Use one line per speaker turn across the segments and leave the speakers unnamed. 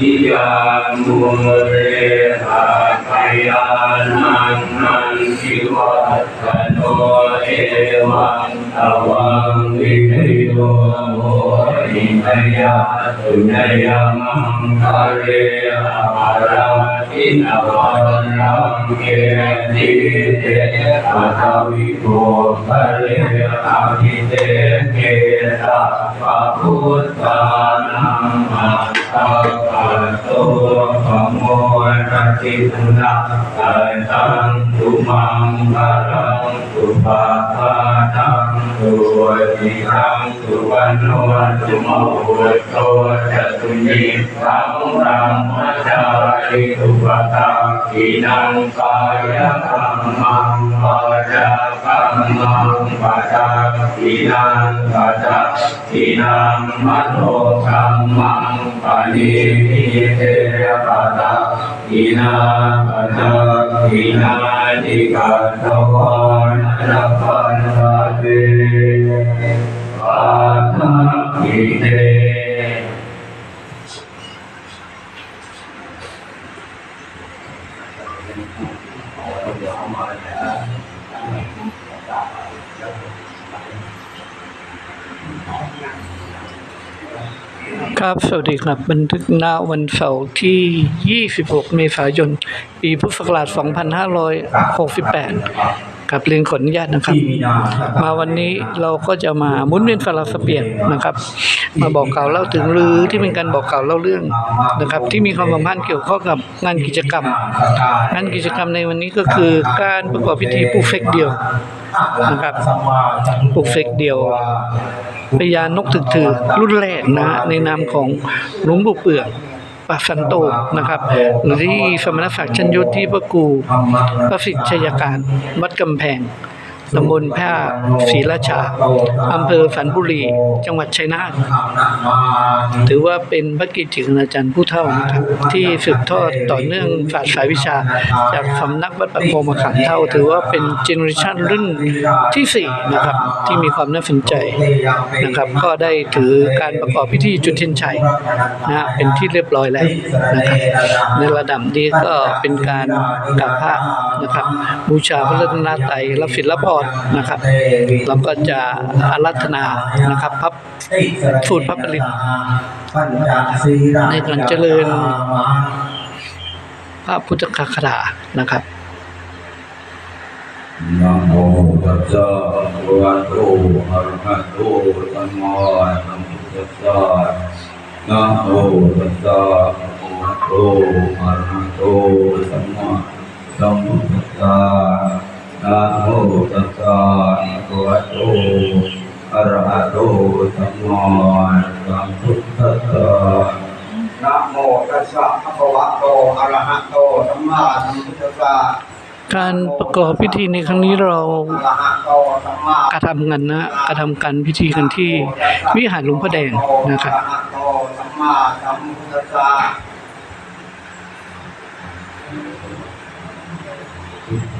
ทิยามุเรหะกายานันนันทิวัตโนเอวังตวังวิเทโยโม หินยาตุนยมังคะเรอาราทินวันรังเกติเตปัทวิโกคะเรอาทิเตเกตาปะพุทธานังอัตตาปัตโตขโมยระติตุนะตัยตังตุมังคารังตุปะปะทัง ตุวิรังตุวันโนตุโมโตจตุยิสังรังมัจจาริตุปตังกินังกายกรรมังวาจากรรมังปัจจกินังปัจจกินังมโนกรรมังปณิพิเทปะตังกินาปัจจกินาติกัตถวานรัพันธะ เตปัฏฐกิเต
ครับ สวัสดีครับ บันทึกณวันเสาร์ที่ 26 เมษายน ปีพุทธศักราช 2568 ครับเรียนขออนุญาตนะครับ มาวันนี้เราก็จะมาหมุนเวียนสลับสบเปลี่ยนนะครับ มาบอกกล่าวเล่าถึงหรือที่เป็นการบอกกล่าวเล่าเรื่องนะครับ ที่มีความสัมพันธ์เกี่ยวข้องกับงานกิจกรรม งานกิจกรรมในวันนี้ก็คือการประกอบพิธีปลูกเฟกเดียวนะครับปลูกเฟกเดียวพญานกถึกถือรุ่นแรกนะฮะในนามของหลวงปู่เปลือก ปาสันโตนะครับหรือที่สมณศักดิ์ชันยุทธที่พระกูประสิทธิชยการวัดกำแพง ตำบลแพร่ศรีราชาอำเภอสันบุรี จังหวัดชัยนาทถือว่าเป็นพระกิจจิคณาจารย์ผู้เท่านะครับที่สืบทอดต่อเนื่องศาสตร์สายวิชา จากสำนักวัดปัดโพมะขามเท่า ถือว่าเป็นเจเนอเรชันรุ่นที่สี่นะครับ ที่มีความน่าสนใจนะครับ ก็ได้ถือการประกอบพิธีจุดเทียนชัยนะเป็นที่เรียบร้อยแล้วนะครับในระดับนี้ก็เป็นการกราบพระนะครับ บูชาพระรัตนตรัยรับศิลปรนะครับแล้วก็จะอารัธนานะครับพระสูตรพระผลิตในการเจริญพระพุทธคาถานะครับ
นะโมตัสสะภะคะวะโตอะระหะโตสัมมาสัมพุทธัสสะนะโมตัสสะภะคะวะโตอะระหะโตสัมมาสัมพุทธัสสะ นะโมตัสสะภะคะวะโตอะระหะโตสัมมาสัมพุทธัสสะ
นะโมตัสสะภะคะวะโตอะระหะโตสัมมาสัมพุทธัสสะ
การประกอบพิธีในครั้งนี้เรา
ก
ระทำกันนะกระทำการพิธีกันที่วิหารหลวงพ่อแดงนะครับ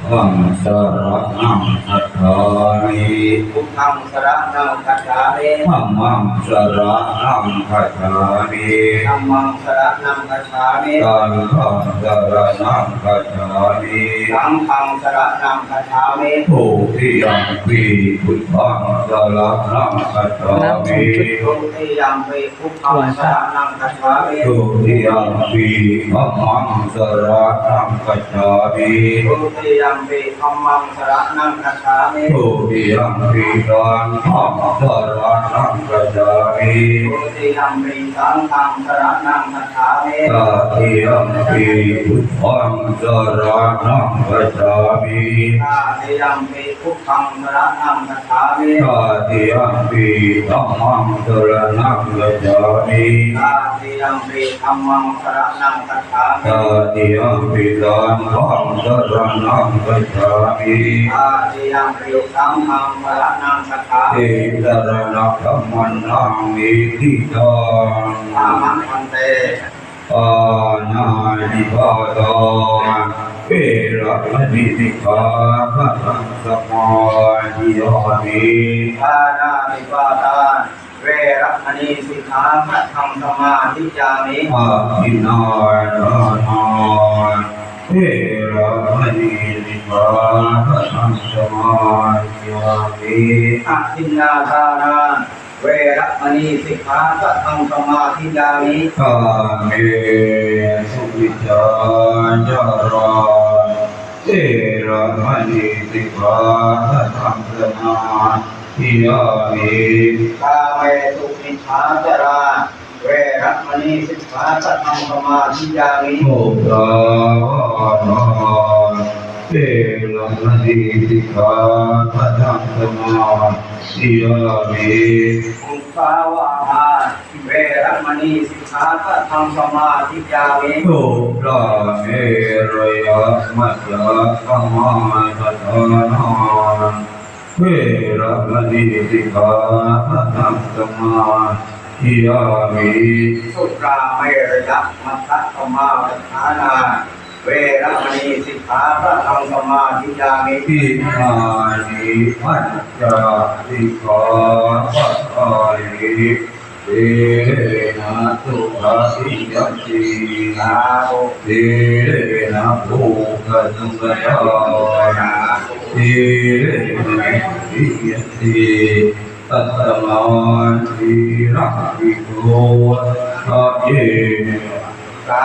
อะระหะโตสัมมาสัมพุทธัสสะ
วังสระนังอัตถามิ
พุทธังสรณังคัจฉามิ
ธัมมังสระนังคัจฉามิ
ธัมมังสรณังคัจฉามิ
สังฆังสระนังคัจฉามิ
สังฆังสรณังคัจฉามิ
ทุติยัมปีพุทธังสระนังคัจฉามิ
ทุติยัมปิพุทธังสรณังคัจฉามิ
ทุติยัมปีธัมมังสระนังคัจฉามิ
ทุติยัมปิธัมมังสรณังคัจฉามิ
ทุติยัมปีสังฆังสระนังคัจฉามิ
ทุติยัมปิสังฆังสรณังคัจฉามิ
ตติยัมปีพุทธังสระนังคัจฉามิ
นาติยัมปิพุทธังสรณังคัจฉามิ
ตติยัมปีธัมมังสระนังคัจฉามิ
นาติยัมปิธัมมังสรณังคัจฉา
ต
มิ
ติยัมปีสังฆังสระนังคัจฉามิ
นาติยัมปิสังฆังสรณังคัจฉา
เอ
มิ
ตระนักขมันนังอิทิตัง
อามันมันเต
ปานานิปาตาเวระมณีสิกขาพระสังสมาธิยามิ
ทานานิปาตานเวรมณีสิกขาพระธรรมสมาธิยามิ
อาทินายานเทระมณีสิกขาพระธรรมสมาธิยามิ
อทินนาทานาเวรมณีสิกขาพระธรรมสมาธิยามิ
กาเมสุวิจาจาราเทระมณีสิกขาพระธรรมสมาธิยามิ
กาเมสุมิชฌาจารา เวรมณีสิกขาพระธรรมสมาธิยามิ
โมกขาวาเทระมณีสิกขาพระธรรมสมาธิยามิ
อุปาวาหาเวรมณีสิกขาพระธรรมสมาธิยามิ
โตพระเมรยะมัจจกมาตถานาเวระมณีสิกขาพระธรรมสมา ธิยามิ
สุราเมรยะมัทธสมาทานา เวรมณีสิกขาพระธรรมสมาธิยามิ
ทิมานิมัจจสิกขาพระทานิเตนะตุภาสิยันติ
สาธุ
เตนะภูกตุกยา
สาธุ
เตนะวิยติ ตัตตมันทีรักวิโกอาเย
สา